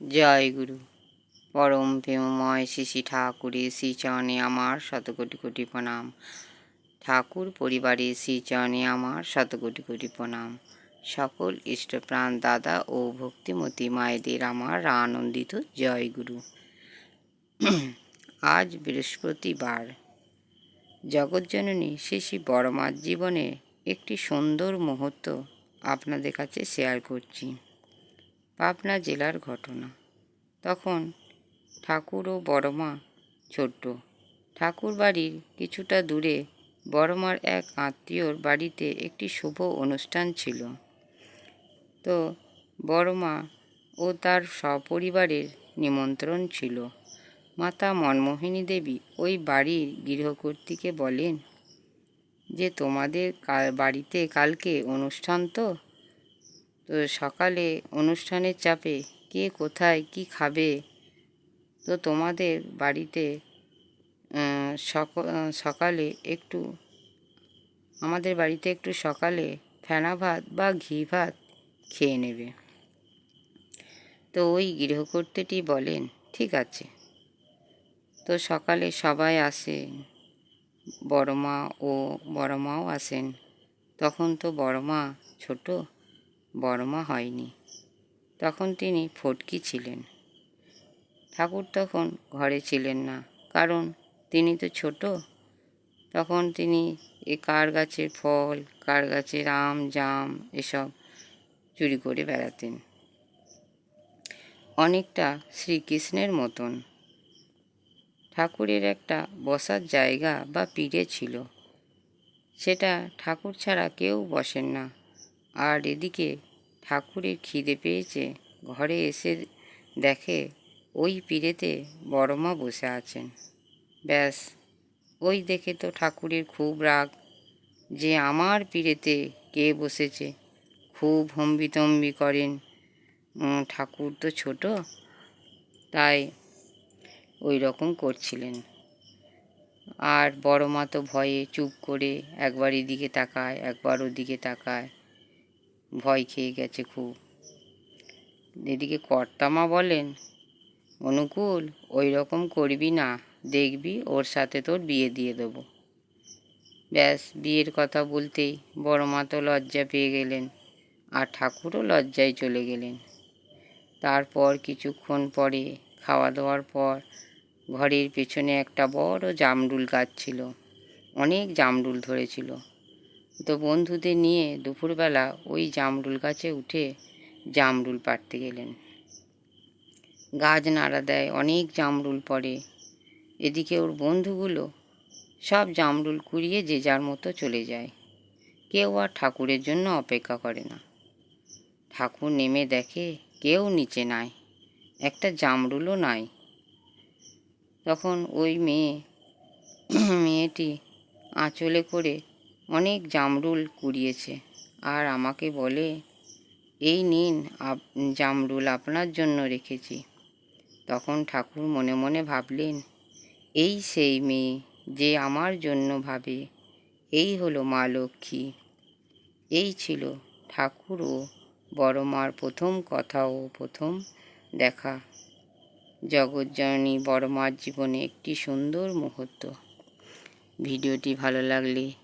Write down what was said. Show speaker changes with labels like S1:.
S1: জয় গুরু। পরম প্রেমময় শ্রী ঠাকুরের শ্রীচরণে আমার শতকোটি কোটি প্রণাম। ঠাকুর পরিবারের শ্রীচরণে আমার শতকোটি কোটি প্রণাম। সকল ইষ্টপ্রাণ দাদা ও ভক্তিমতী মায়েদের আমার আনন্দিত জয় গুরু। আজ বৃহস্পতিবার। জগৎজননী শ্রী শ্রী বড়মার জীবনে একটি সুন্দর মুহূর্ত আপনাদের কাছে শেয়ার করছি। পাবনা জেলার ঘটনা। তখন ঠাকুর ও বড়মা ছোট্ট। ঠাকুর বাড়ির কিছুটা দূরে বড়মার এক আত্মীয়র বাড়িতে একটি শুভ অনুষ্ঠান ছিল। তো বড়মা ও তার সপরিবারের নিমন্ত্রণ ছিল। মাতা মনমোহিনী দেবী ওই বাড়ির গৃহকর্ত্রীকে বলেন যে, তোমাদের বাড়িতে কালকে অনুষ্ঠান তো? তো সকালে অনুষ্ঠানের চাপে কে কোথায় কি খাবে? তো তোমাদের বাড়িতে সকালে একটু, আমাদের বাড়িতে একটু সকালে ফেনা ভাত বা ঘি ভাত খেয়ে নেবে। তো ওই গৃহকর্ত্রীটি বলেন, ঠিক আছে। তো সকালে সবাই আসে, বড় মা ও বড় মাও আসেন। তখন তো বড় মা ছোটো বড়মা হয়নি। তখন তিনি ফটকি ছিলেন। ঠাকুর তখন ঘরে ছিলেন না, কারণ তিনি তো ছোট। তখন তিনি এ কার গাছের ফল, কার গাছের আম, জাম এসব চুরি করে বেড়াতেন। অনেকটা শ্রীকৃষ্ণের মতন। ঠাকুরের একটা বসার জায়গা বা পিড়ে ছিল। সেটা ঠাকুর ছাড়া কেউ বসেন না। আর এদিকে ঠাকুরের খিদে পেয়েছে। ঘরে এসে দেখে ওই পিড়েতে বড়মা বসে আছেন। ব্যাস, ওই দেখে তো ঠাকুরের খুব রাগ যে আমার পিড়েতে কে বসেছে। খুব হম্বিতম্বি করেন। ঠাকুর তো ছোট, তাই ওই রকম করছিলেন। আর বড় মা তো ভয়ে চুপ করে একবার এদিকে তাকায়, একবার ওদিকে তাকায়। ভয় খেয়ে গেছে খুব। এদিকে কর্তামা বলেন, অনুকূল ওই রকম করবি না, দেখবি ওর সাথে তোর বিয়ে দিয়ে দেবো। ব্যাস, বিয়ের কথা বলতেই বড় মা তো লজ্জা পেয়ে গেলেন আর ঠাকুরও লজ্জায় চলে গেলেন। তারপর কিছুক্ষণ পরে খাওয়া দাওয়ার পর ঘরের পেছনে একটা বড় জামরুল গাছ ছিল, অনেক জামরুল ধরেছিল। তো বন্ধুদের নিয়ে দুপুরবেলা ওই জামরুল গাছে উঠে জামরুল পাড়তে গেলেন। গাছ নাড়া দেয়, অনেক জামরুল পড়ে। এদিকে ওর বন্ধুগুলো সব জামরুল কুড়িয়ে যে যার মতো চলে যায়। কেউ আর ঠাকুরের জন্য অপেক্ষা করে না। ঠাকুর নেমে দেখে কেউ নিচে নাই, একটা জামরুলও নাই। তখন ওই মেয়ে, মেয়েটি আঁচলে করে অনেক জামরুল কুড়িয়েছে। আর আমাকে বলে, এই নিন আপ, জামরুল আপনার জন্য রেখেছি। তখন ঠাকুর মনে মনে ভাবলেন, এই সেই মেয়ে যে আমার জন্য ভাবে, এই হলো মা লক্ষ্মী। এই ছিল ঠাকুর ও বড় মার প্রথম কথা ও প্রথম দেখা। জগৎজননী বড় মার জীবনে একটি সুন্দর মুহূর্ত। ভিডিওটি ভালো লাগলে